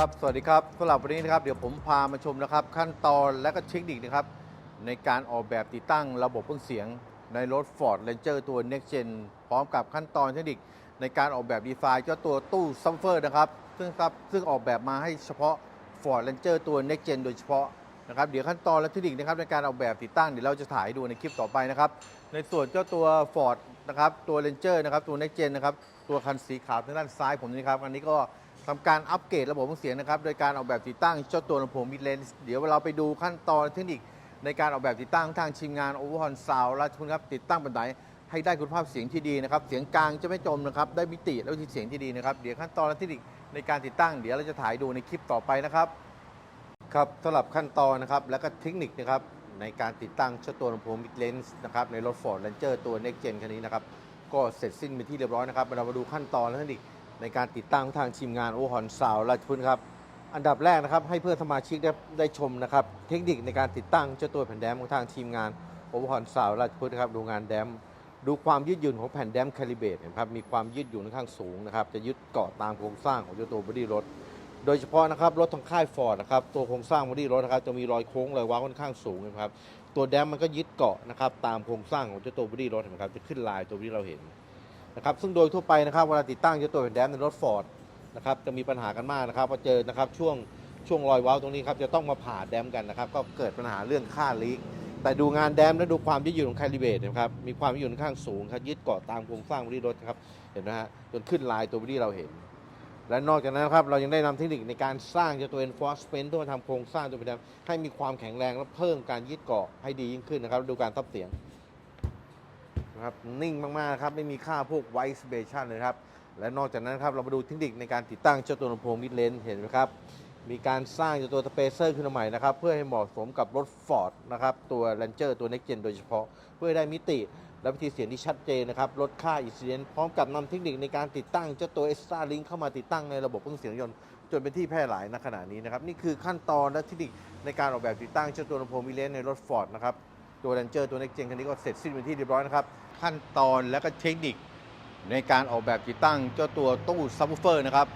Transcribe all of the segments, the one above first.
ครับ สวัสดีครับสำหรับวันนี้นะครับ เดี๋ยวผมพามาชมนะครับ ขั้นตอนและก็เทคนิคนะครับ ในการออกแบบติดตั้งระบบเครื่องเสียงในรถ Ford Ranger ตัว Next Gen พร้อมกับขั้นตอนเทคนิคในการออกแบบดีไซน์เจ้าตัวตู้ซัมเฟอร์นะครับ ซึ่งครับซึ่งออกแบบมาให้เฉพาะ Ford Ranger ตัว Next Gen โดยเฉพาะนะครับ เดี๋ยวขั้นตอนและเทคนิคนะครับในการออกแบบติดตั้งเดี๋ยวเราจะถ่ายดูในคลิปต่อไปนะครับ ในส่วนเจ้าตัว Ford นะครับตัว Ranger นะครับตัว Next Gen นะครับตัวคันสีขาวทางด้านซ้ายผมนี่ครับอันนี้ก็ ทำการอัปเกรดระบบเครื่องเสียงนะครับ โดยการออกแบบติดตั้งเจ้าตัวลำโพงมิดเลนส์เดี๋ยวเราไปดูขั้นตอนเทคนิคในการออกแบบติดตั้งทางทีมงานโอเวอร์ฮอนซาวและคุณครับ ติดตั้งบันไดให้ได้คุณภาพเสียงที่ดีนะครับ เสียงกลางจะไม่จมนะครับ ได้มิติและวิธีเสียงที่ดีนะครับ เดี๋ยวขั้นตอนและเทคนิคในการติดตั้ง เดี๋ยวเราจะถ่ายดูในคลิปต่อไปนะครับ ครับสำหรับขั้นตอนนะครับ และก็เทคนิคนะครับในการติดตั้งเจ้าตัวลำโพงมิดเลนส์นะครับในรถ Ford Ranger ตัว Next Gen คันนี้นะครับก็เสร็จสิ้นเป็นที่เรียบร้อยนะครับเรามาดูขั้นตอนและเทคนิค ในการติดตั้งทางทีมงานโอฮอนซาวราชพุทธครับ อันดับแรกนะครับให้เพื่อนสมาชิกได้ได้ชมนะครับ เทคนิคในการติดตั้งเจ้าตัวแผ่นแดมของทางทีมงานโอฮอนซาวราชพุทธครับดูงานแดมดูความยืดหยุ่นของแผ่นแดมคาลิเบตนะครับมีความยืดหยุ่นค่อนข้างสูงนะครับจะยึดเกาะตามโครงสร้างของเจ้าตัวบอดี้รถ โดยเฉพาะนะครับรถทางค่ายฟอร์ดนะครับตัวโครงสร้างบอดี้รถนะครับจะมีรอยโค้งรอยว้าวค่อนข้างสูงนะครับตัวแดมมันก็ยึดเกาะนะครับตามโครงสร้างของเจ้าตัวบอดี้รถนะครับจะขึ้นลายตัวที่เราเห็น นะครับซึ่งโดยทั่วไปนะครับเวลาติดตั้งเจ้าตัวแผ่นแดมในรถฟอร์ดนะครับจะมีปัญหากันมากนะครับพอเจอนะครับช่วงช่วงรอยว้าวตรงนี้ครับจะต้องมาผ่าแดมกันนะครับก็เกิดปัญหาเรื่องค่าลีกแต่ดูงานแดมและดูความยืดหยุ่นของคาลิเบตนะครับมีความยืดหยุ่นข้างสูงครับยึดเกาะตามโครงสร้างบอดี้รถครับเห็นไหมฮะจนขึ้นลายตัวบอดี้เราเห็น และนอกจากนั้นครับเรายังได้นำเทคนิคในการสร้างเจ้าตัว enforcement เพื่อมาทำโครงสร้างตัวเป็นแดมให้มีความแข็งแรงและเพิ่มการยึดเกาะให้ดียิ่งขึ้นนะครับดูการทับเสียง ครับนิ่งมากๆครับไม่มีค่าพวก white vibration เลยครับ และนอกจากนั้นครับเรามาดูเทคนิคในการติดตั้งเจ้าตัวลำโพง mid range เห็นไหมครับ มีการสร้างเจ้าตัวสเปเซอร์ขึ้นมาใหม่นะครับ เพื่อให้เหมาะสมกับรถ Ford นะครับตัว Ranger ตัว Next Gen โดยเฉพาะ เพื่อได้มิติและวิธีเสียงที่ชัดเจนนะครับลดค่าอินซิเดนพร้อมกับนำเทคนิคในการติดตั้งเจ้าตัว Extra Link เข้ามาติดตั้งในระบบเครื่องเสียงยนต์จนเป็นที่แพร่หลายณขณะนี้นะครับ นี่คือขั้นตอนและเทคนิคในการออกแบบติดตั้งเจ้าตัวลำโพงมิเลนในรถ Ford นะครับ ตัว Ranger ตัว Next Gen คันนี้ก็เสร็จสิ้นเป็นที่เรียบร้อยนะครับ ขั้นตอนและก็เทคนิคในการออกแบบติดตั้งเจ้าตัวตู้ซับวูเฟอร์นะครับ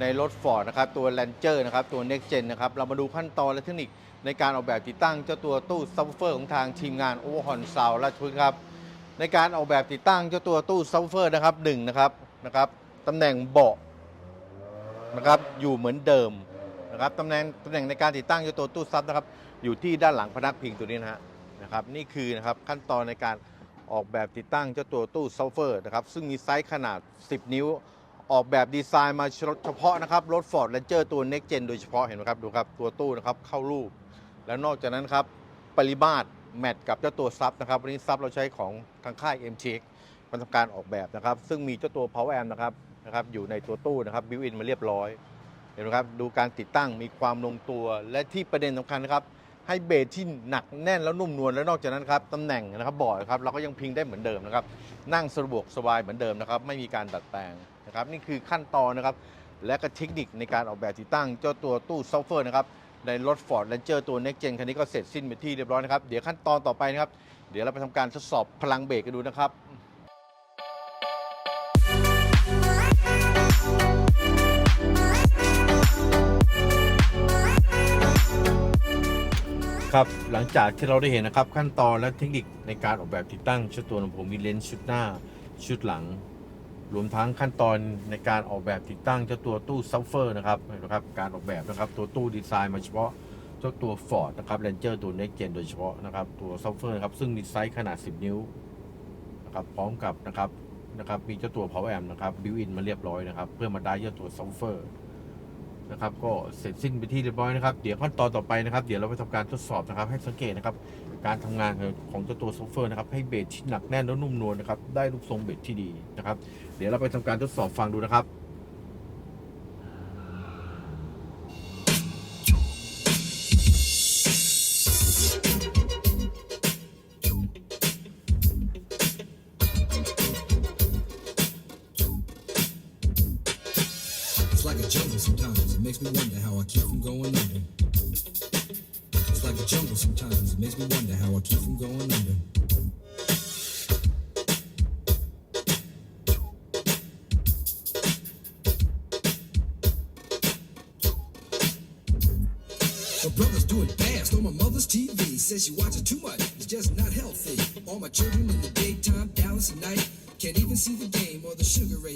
ในรถ Ford นะครับตัว Ranger นะครับตัว Next Gen นะครับเรามาดูขั้นตอนและเทคนิคในการออกแบบติดตั้งเจ้าตัวตู้ซับวูเฟอร์ของทางทีมงาน Overhorn Sound ราชพฤกษ์ครับในการออกแบบติดตั้งเจ้าตัวตู้ซับวูเฟอร์นะครับหนึ่งนะครับนะครับตำแหน่งเบาะนะครับอยู่เหมือนเดิมนะครับตำแหน่งตำแหน่งในการติดตั้งเจ้าตัวตู้ซับนะครับอยู่ที่ด้านหลังพนักพิงตัวนี้นะฮะ นะครับนี่คือนะครับขั้นตอนในการออกแบบติดตั้งเจ้าตัวตู้ซับวูเฟอร์นะครับซึ่งมีไซส์ขนาด 10 นิ้ว ออกแบบดีไซน์มาเฉพาะนะครับรถ Ford Ranger ตัว Next Gen โดยเฉพาะเห็นไหมครับดูครับตัวตู้นะครับเข้ารูป แล้วนอกจากนั้นครับปริมาตรแมทกับเจ้าตัวซับนะครับวันนี้ซับเราใช้ของทางค่าย m c h มันทำการออกแบบนะครับ ซึ่งมีเจ้าตัว Power Amp นะครับนะครับอยู่ในตัวตู้นะครับบิวอินมาเรียบร้อยเห็นไหมครับดูการติดตั้งมีความลงตัวและที่ประเด็นสำคัญนะครับ ให้เบสที่หนักแน่นแล้วนุ่มนวลและนอกจากนั้นครับตำแหน่งนะครับบอร์ดครับเราก็ยังพิงได้เหมือนเดิมนะครับนั่งสะดวกสบายเหมือนเดิมนะครับไม่มีการดัดแปลงนะครับนี่คือขั้นตอนนะครับและก็เทคนิคในการออกแบบติดตั้ง เจ้าตัวตู้ซัฟเฟอร์นะครับในรถ Ford Ranger ตัว Next Gen คันนี้ก็เสร็จสิ้นเป็นที่เรียบร้อยนะครับเดี๋ยวขั้นตอนต่อไปนะครับเดี๋ยวเราไปทำการทดสอบพลังเบรกกันดูนะครับ ครับ หลังจากที่เราได้เห็นนะครับขั้นตอนและเทคนิคในการออกแบบติดตั้งชุดตัวลำโพงมีเลนส์ชุดหน้าชุดหลัง รวมทั้งขั้นตอนในการออกแบบติดตั้งเจ้าตัวตู้ซัฟเฟอร์นะครับนะครับการออกแบบนะครับตัวตู้ดีไซน์มาเฉพาะเจ้าตัว Ford นะครับ Ranger ตัว Next Gen โดยเฉพาะนะครับตัวซัฟเฟอร์ครับซึ่งมีไซส์ขนาด 10 นิ้วนะครับพร้อมกับนะครับนะครับมีเจ้าตัว Power Amp นะครับบิวอินมาเรียบร้อยนะครับเพื่อมาได้เจ้าตัวซัฟเฟอร์ นะครับ ก็เสร็จสิ้นไปที่เรียบร้อยนะครับ เดี๋ยวขั้นตอนต่อไปนะครับ เดี๋ยวเราไปทำการทดสอบนะครับ ให้สังเกตนะครับการทำงานของเจ้าตัวโซเฟอร์นะครับให้เบสที่หนักแน่นและนุ่มนวลนะครับได้ลูกทรงเบสที่ดีนะครับ เดี๋ยวเราไปทำการทดสอบฟังดูนะครับ like a jungle sometimes. It makes me wonder how I keep from going under. It's like a jungle sometimes. It makes me wonder how I keep from going under. My brother's doing fast on my mother's TV. Says she watches too much. It's just not healthy. All my children in the daytime, Dallas at night. Can't even see the game or the Sugar Ray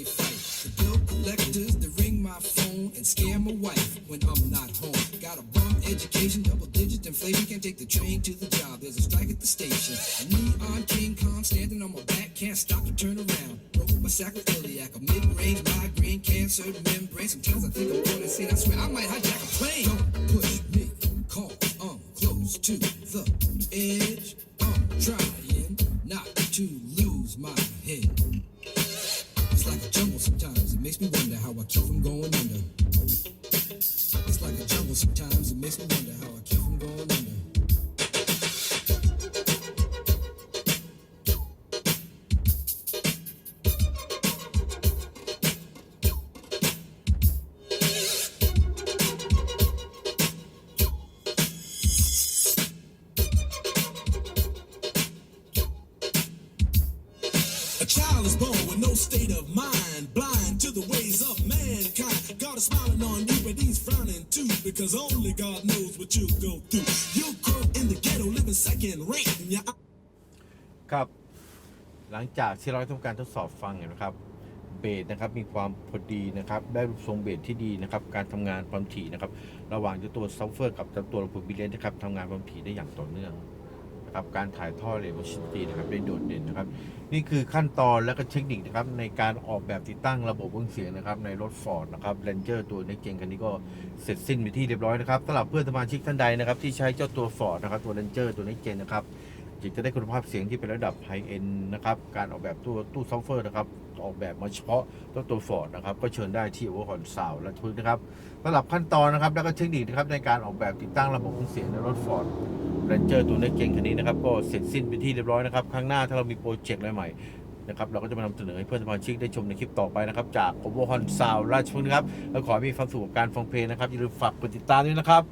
train to the job. There's a strike at the station. Neon King Kong standing on my back, can't stop to turn around. Broke my sacroiliac, a mid-range migraine, cancer membrane. Sometimes I think I'm going insane. I swear I might hijack a plane. Don't push child is born with no state of mind, blind to the ways of mankind. God is smiling on you, but he's frowning too, because only God knows what you'll go through. You'll grow in the ghetto, living second rate, and your ครับ หลังจากที่เราทำการทดสอบฟังเห็นไหมครับ เบสนะครับมีความพอดีนะครับ ได้รูปทรงเบสที่ดีนะครับ การทำงานความถี่นะครับ ระหว่างเจ้าตัวซัฟเฟอร์กับเจ้าตัวลำโพงบิเลนนะครับทำงานความถี่ได้อย่างต่อเนื่อง นะครับการถ่ายทอดเรเวชิตีนะครับได้โดดเด่นนะครับ นี่คือขั้นตอนและก็เทคนิคนะครับในการออกแบบติดตั้งระบบเครื่องเสียงนะครับในรถ Ford นะครับ Ranger ตัวนี้เก่งคันนี้ก็เสร็จสิ้นไปที่เรียบร้อยนะครับสำหรับเพื่อนสมาชิกท่านใดนะครับที่ใช้เจ้าตัว Ford นะครับตัว Ranger ตัวนี้เก่งนะครับอยากจะได้คุณภาพเสียงที่เป็นระดับไฮเอ็นนะครับ การออกแบบตู้ตู้ซอฟต์แวร์นะครับ ออกแบบมาเฉพาะตัวตัวฟอร์ดนะครับ ก็เชิญได้ที่โอเวอร์คอนซาวและทุกนะครับสำหรับขั้นตอนนะครับ แล้วก็เทคนิคนะครับในการออกแบบติดตั้งระบบเครื่องเสียงในรถฟอร์ด แรนเจอร์ตัวนี้เก่งคันนี้นะครับก็เสร็จสิ้นไปที่เรียบร้อยนะครับครั้งหน้าถ้าเรามีโปรเจกต์อะไรใหม่นะครับเราก็จะมานำเสนอให้เพื่อนสมาชิกได้ชมในคลิปต่อไปนะครับ จากโอเวอร์คอนซาวราชพฤกษ์นะครับแล้วขอให้มีความสุขกับการฟังเพลงนะครับอย่าลืมฝากกดติดตามด้วยนะครับ